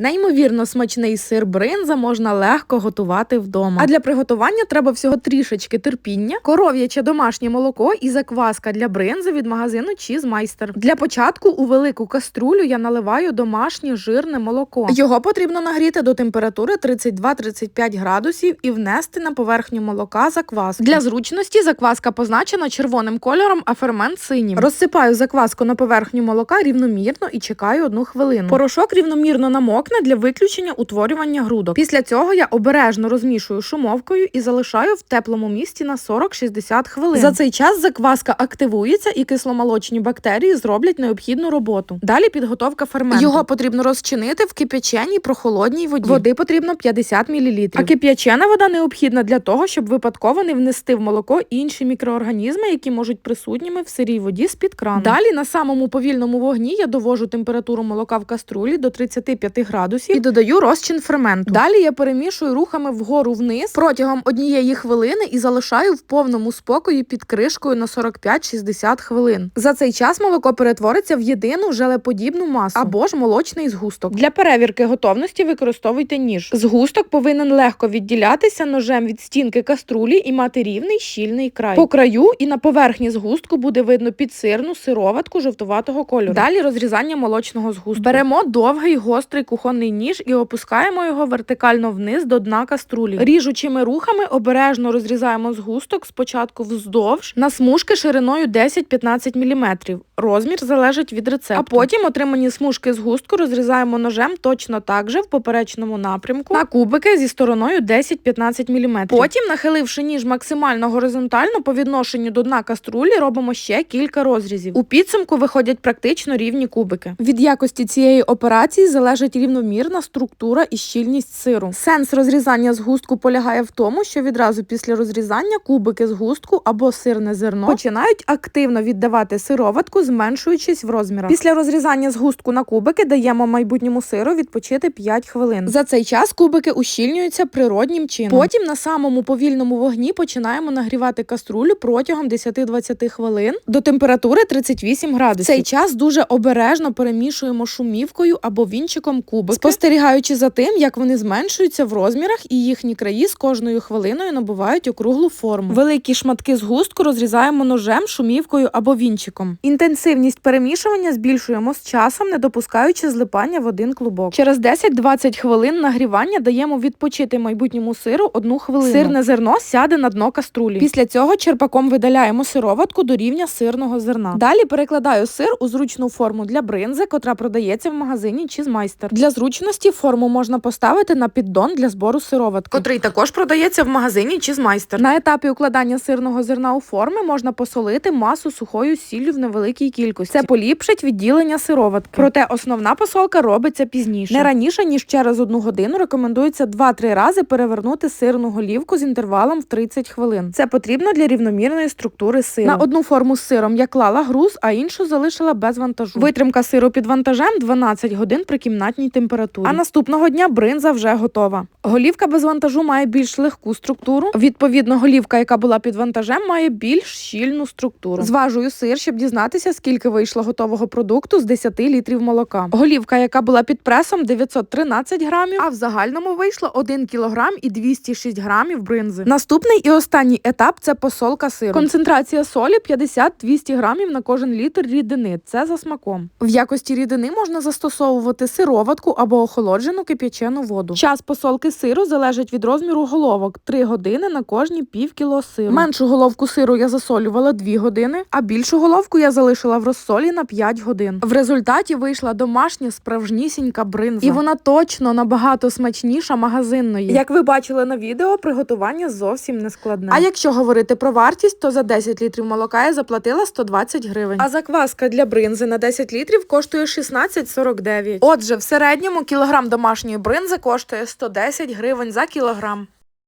Неймовірно смачний сир бринза можна легко готувати вдома. А для приготування треба всього трішечки терпіння, коров'яче домашнє молоко і закваска для бринзи від магазину Cheesemeister. Для початку у велику каструлю я наливаю домашнє жирне молоко. Його потрібно нагріти до температури 32-35 градусів і внести на поверхню молока закваску. Для зручності закваска позначена червоним кольором, а фермент синім. Розсипаю закваску на поверхню молока рівномірно і чекаю одну хвилину. Порошок рівномірно намокне для виключення утворювання грудок. Після цього я обережно розмішую шумовкою і залишаю в теплому місці на 40-60 хвилин. За цей час закваска активується і кисломолочні бактерії зроблять необхідну роботу. Далі підготовка ферменту. Його потрібно розчинити в кип'яченій прохолодній воді. Води потрібно 50 мл. А кип'ячена вода необхідна для того, щоб випадково не внести в молоко інші мікроорганізми, які можуть присутніми в сирій воді з-під крану. Далі на самому повільному вогні я довожу температуру молока в каструлі до 35 градусів і додаю розчин ферменту. Далі я перемішую рухами вгору вниз протягом однієї хвилини і залишаю в повному спокої під кришкою на 45-60 хвилин. За цей час молоко перетвориться в єдину желеподібну масу або ж молочний згусток. Для перевірки готовності використовуйте ніж. Згусток повинен легко відділятися ножем від стінки каструлі і мати рівний щільний край. По краю і на поверхні згустку буде видно підсирну сироватку жовтуватого кольору. Далі розрізання молочного згустку. Беремо довгий гострий кухонний ніж і опускаємо його вертикально вниз до дна каструлі. Ріжучими рухами обережно розрізаємо згусток спочатку вздовж на смужки шириною 10-15 мм. Розмір залежить від рецепту. А потім отримані смужки згустку розрізаємо ножем точно так же в поперечному напрямку на кубики зі стороною 10-15 мм. Потім, нахиливши ніж максимально горизонтально по відношенню до дна каструлі, робимо ще кілька розрізів. У підсумку виходять практично рівні кубики. Від якості цієї операції залежить рівномірна структура і щільність сиру. Сенс розрізання згустку полягає в тому, що відразу після розрізання кубики згустку або сирне зерно починають активно віддавати сироватку, зменшуючись в розмірах. Після розрізання згустку на кубики даємо майбутньому сиру відпочити 5 хвилин. За цей час кубики ущільнюються природнім чином. Потім на самому повільному вогні починаємо нагрівати каструлю протягом 10-20 хвилин до температури 38 градусів. Цей час дуже обережно перемішуємо шумівкою або вінчиком кубики, спостерігаючи за тим, як вони зменшуються в розмірах і їхні краї з кожною хвилиною набувають округлу форму. Великі шматки згустку розрізаємо ножем, шумівкою або вінчиком. Інтенсивність перемішування збільшуємо з часом, не допускаючи злипання в один клубок. Через 10-20 хвилин нагрівання даємо відпочити майбутньому сиру одну хвилину. Сирне зерно сяде на дно каструлі. Після цього черпаком видаляємо сироватку до рівня сирного зерна. Далі перекладаю сир у зручну форму для бринзи, котра продається в магазині Cheesemeister. Для зручності форму можна поставити на піддон для збору сироватки, котрий також продається в магазині Cheesemeister. На етапі укладання сирного зерна у форми можна посолити масу сухою сіллю в невеликій кількості. Це поліпшить відділення сироватки. Проте основна посолка робиться пізніше. Не раніше ніж через одну годину рекомендується 2-3 рази перевернути сирну голівку з інтервалом в 30 хвилин. Це потрібно для рівномірної структури сиру. На одну форму з сиром я клала груз, а іншу залишила без вантажу. Витримка сиру під вантажем 12 годин при кімнатній температурі. А наступного дня бринза вже готова. Голівка без вантажу має більш легку структуру. Відповідно, голівка, яка була під вантажем, має більш щільну структуру. Зважую сир, щоб дізнатися, скільки вийшло готового продукту з 10 літрів молока. Голівка, яка була під пресом, 913 грамів, а в загальному вийшло 1 кілограм і 206 грамів бринзи. Наступний і останній етап це посолка сиру. Концентрація солі 50-200 грамів на кожен літр рідини. Це за смаком. В якості рідини можна застосовувати сироватку або охолоджену кип'ячену воду. Час посолки сиру залежить від розміру головок 3 години на кожні пів кіло сиру. Меншу головку сиру я засолювала 2 години, а більшу головку я залишила в розсолі на 5 годин. В результаті вийшла домашня справжнісінька бринза. І вона точно набагато смачніша магазинної. Як ви бачили на відео, приготування зовсім не складне. А якщо говорити про вартість, то за 10 літрів молока я заплатила 120 гривень. А закваска для бринзи на 10 літрів коштує 16,49. Отже, в середньому кілограм домашньої бринзи коштує 110 гривень за кілограм.